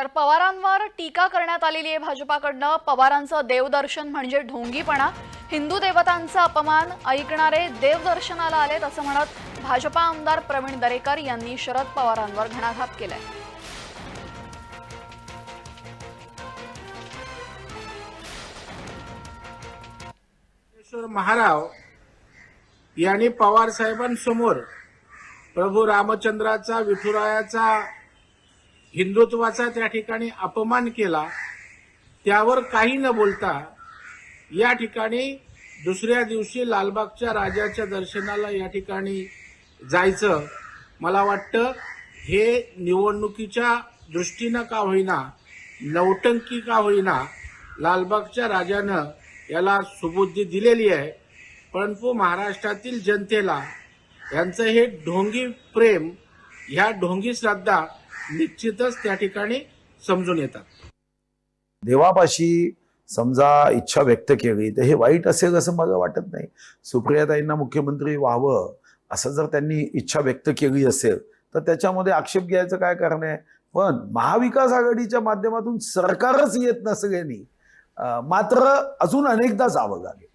तर पवारांवर टीका करण्यात आलेली आहे भाजपाकडनं. पवारांचं देवदर्शन म्हणजे ढोंगीपणा. हिंदू देवतांचा अपमान ऐकणारे देवदर्शनाला आलेत असं म्हणत भाजपा आमदार प्रवीण दरेकर यांनी शरद पवारांवर घणाघात केलाय. महाराव यांनी पवार साहेबांसमोर प्रभू रामचंद्राचा विठुरायाचा हिंदुत्वाचा त्या ठिकाणी अपमान केला त्यावर काही न बोलता या ठिकाणी दुसऱ्या दिवशी लालबागच्या राजाच्या दर्शनाला या ठिकाणी जायचं मला वाटतं हे निवडणुकीच्या दृष्टीनं का होईना नौटंकी का होईना लालबागच्या राजानं याला सुबुद्धी दिलेली आहे. परंतु महाराष्ट्रातील जनतेला यांचं हे ढोंगी प्रेम ह्या ढोंगी श्रद्धा निश्चितच त्या ठिकाणी समजून येतात. देवापाशी समजा इच्छा व्यक्त केली तर हे वाईट असेल असं मला वाटत नाही. सुप्रियाताईंना मुख्यमंत्री व्हावं असं जर त्यांनी इच्छा व्यक्त केली असेल तर त्याच्यामध्ये आक्षेप घ्यायचं काय कारण आहे? पण महाविकास आघाडीच्या माध्यमातून सरकारच येत नसल्याने मात्र अजून अनेकदा जावं लागेल.